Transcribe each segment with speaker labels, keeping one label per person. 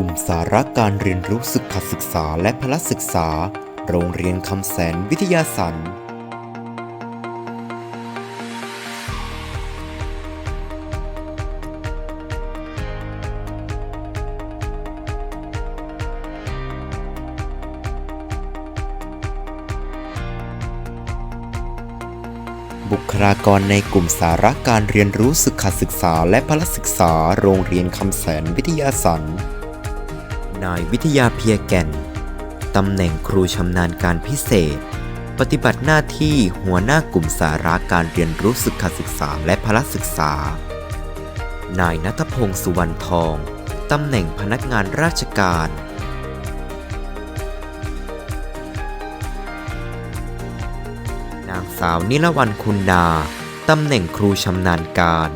Speaker 1: ลุ่มสาระการเรียนรู้สุขศึกษาและพละศึกษา โรงเรียนคำแสนวิทยาสันบุคลากรในกลุ่มสาระการเรียนรู้สุขศึกษาและพละศึกษา โรงเรียนคำแสนวิทยาสัน นายวิทยาเพียแก่น ตำแหน่งครูชำนาญการพิเศษ ปฏิบัติหน้าที่หัวหน้ากลุ่มสาระการเรียนรู้สุขศึกษาและพละศึกษา นายนัทพงศ์สุวรรณทอง ตำแหน่งพนักงานราชการนางสาวนิลวันคุณนา ตำแหน่งครูชำนาญการ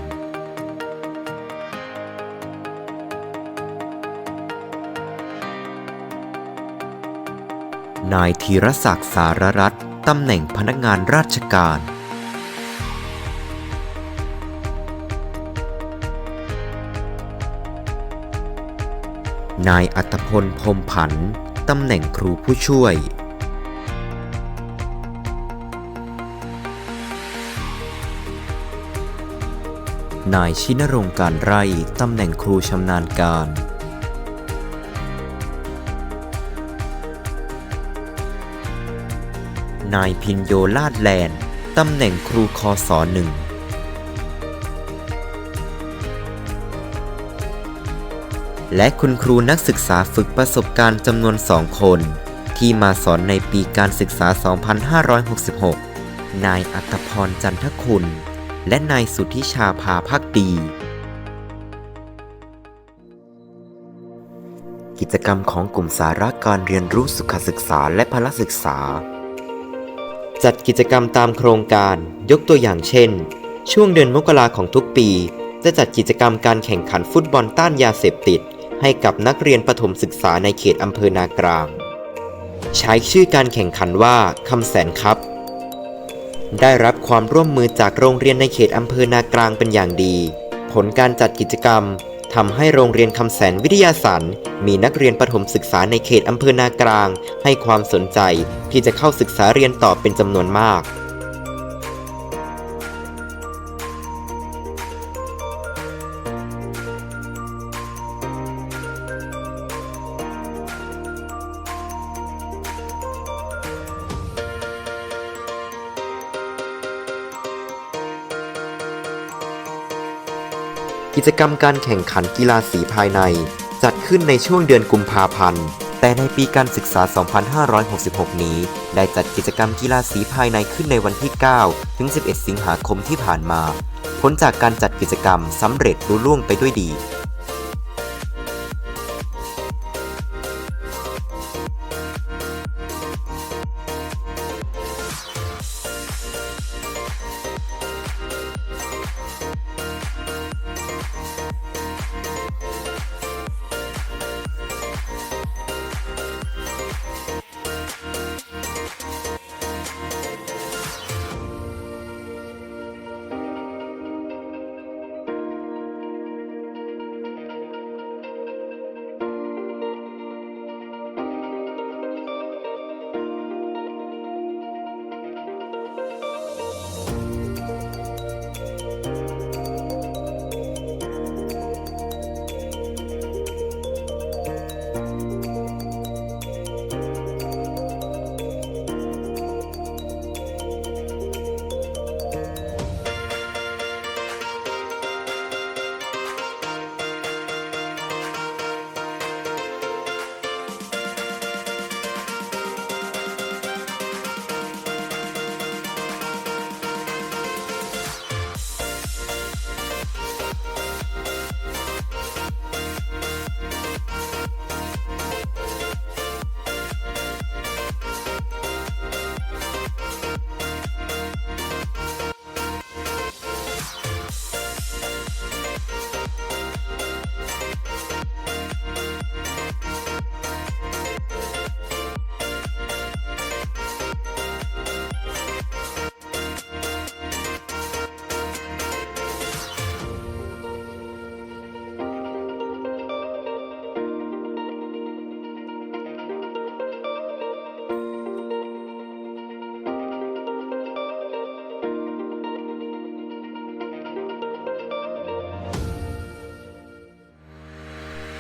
Speaker 1: นายธีรศักดิ์สารรัตน์ตำแหน่งพนักงานราชการ นายอัตพลพรมผัน ตำแหน่งครูผู้ช่วย นายชินรงการไร่ ตำแหน่งครูชำนาญการ นายพินโยลาดแลนด์ตำแหน่งครูคอสอหนึ่งและคุณครูนักศึกษาฝึกประสบการณ์จำนวนสองคน ที่มาสอนในปีการศึกษา 2566 นายอัตพรจันทคุณ และนายสุทธิชาภาพักดี กิจกรรมของกลุ่มสาระการเรียนรู้สุขศึกษาและพละศึกษา จัดกิจกรรมตามโครงการยกตัวอย่างเช่น ช่วงเดือนมกราของทุกปี จะจัดกิจกรรมการแข่งขันฟุตบอลต้านยาเสพติด ให้กับนักเรียนประถมศึกษาในเขตอำเภอนากลาง ใช้ชื่อการแข่งขันว่าคำแสนครับได้รับความร่วมมือจากโรงเรียนในเขตอำเภอนากลางเป็นอย่างดี ผลการจัดกิจกรรม ทำให้โรงเรียนคำแสนวิทยาสรรมีนักเรียนประถมศึกษาในเขตอำเภอนากลาง ให้ความสนใจที่จะเข้าศึกษาเรียนต่อเป็นจำนวนมาก กิจกรรมการแข่งขันกีฬาสีภายใน จัดขึ้นในช่วงเดือนกุมภาพันธ์ แต่ในปีการศึกษา 2566 นี้ ได้จัดกิจกรรมกีฬาสีภายในขึ้นในวันที่ 9 ถึง 11 สิงหาคมที่ผ่านมา ผลจากการจัดกิจกรรมสำเร็จลุล่วงไปด้วยดี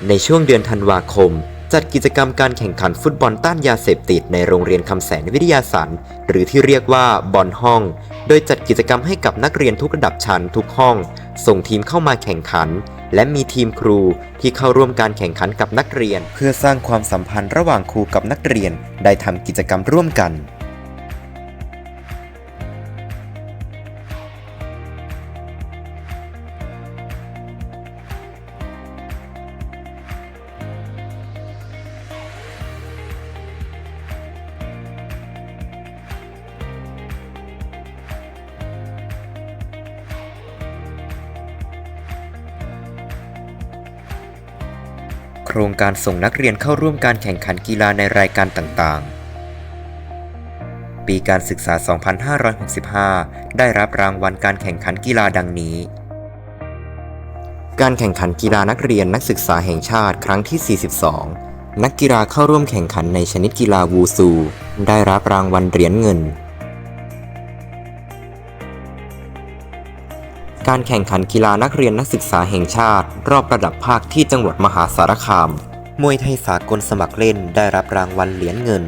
Speaker 1: ในช่วงเดือนธันวาคม จัดกิจกรรมการแข่งขันฟุตบอลต้านยาเสพติดในโรงเรียนคำแสนวิทยาสันหรือที่เรียกว่าบอลห้อง โดยจัดกิจกรรมให้กับนักเรียนทุกระดับชั้นทุกห้อง ส่งทีมเข้ามาแข่งขัน และมีทีมครูที่เข้าร่วมการแข่งขันกับนักเรียน เพื่อสร้างความสัมพันธ์ระหว่างครูกับนักเรียนได้ทำกิจกรรมร่วมกัน ครงการส่งนักเรียนเข้าร่วมการแข่งขันกีฬาในรายการต่างๆ ปีการศึกษา 2565 ได้รับรางวัลการแข่งขันกีฬาดังนี้ การแข่งขันกีฬานักเรียนนักศึกษาแห่งชาติครั้งที่ 42 นักกีฬาเข้าร่วมแข่งขันในชนิดกีฬาวูซู ได้รับรางวัลเหรียญเงิน การแข่งขันกีฬานักเรียนนักศึกษาแห่งชาติ รอบระดับภาคที่จังหวัดมหาสารคาม มวยไทยสากลสมัครเล่นได้รับรางวัลเหรียญเงิน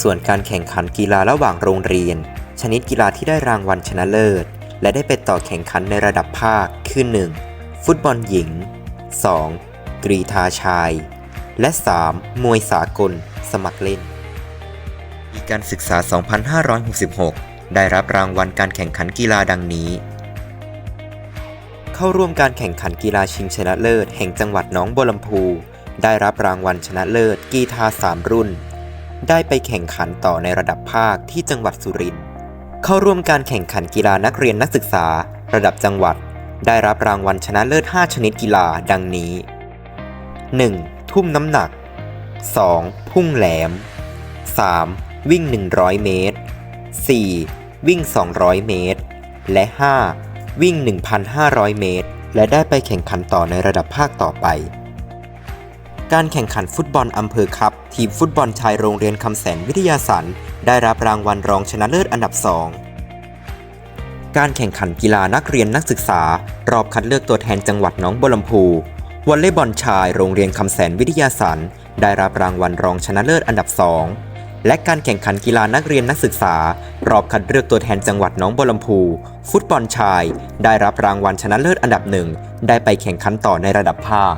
Speaker 1: ส่วนการแข่งขันกีฬาระหว่างโรงเรียน ชนิดกีฬาที่ได้รางวัลชนะเลิศ และได้ไปต่อแข่งขันในระดับภาคคือ 1. ฟุตบอลหญิง 2. กรีธาชาย และ 3. มวยสากล สมัครเล่นปีการศึกษา 2566 ได้รับรางวัลการแข่งขันกีฬาดังนี้ เข้าร่วมการแข่งขันกีฬาชิงชนะเลิศ แห่งจังหวัดหนองบัวลำพู ได้รับรางวัลชนะเลิศ กีฬา3รุ่น ได้ไปแข่งขันต่อในระดับภาคที่จังหวัดสุรินทร์ เข้าร่วมการแข่งขันกีฬานักเรียนนักศึกษา ระดับจังหวัด ได้รับรางวัลชนะเลิศ 5 ชนิดกีฬาดังนี้ 1. ทุ่มน้ำหนัก 2. พุ่งแหลม 3. วิ่ง 100 เมตร 4. วิ่ง 200 เมตร และ 5. วิ่ง 1,500 เมตร และได้ไปแข่งขันต่อในระดับภาคต่อไป การแข่งขันฟุตบอลอำเภอคัพทีมฟุตบอลชายโรงเรียนคำแสนวิทยาสันได้รับรางวัลรองชนะเลิศอันดับ 2 การแข่งขันกีฬานักเรียนนักศึกษา รอบคัดเลือกตัวแทนจังหวัดหนองบัวลำพูวอลเลย์บอลชายโรงเรียนคำแสนวิทยาสันได้รับรางวัลรองชนะเลิศอันดับ 2 และการแข่งขันกีฬานักเรียนนักศึกษา รอบคัดเลือกตัวแทนจังหวัดน้องบัวลำพู ฟุตบอลชาย ได้รับรางวัลชนะเลิศอันดับหนึ่งได้ไปแข่งขันต่อในระดับภาค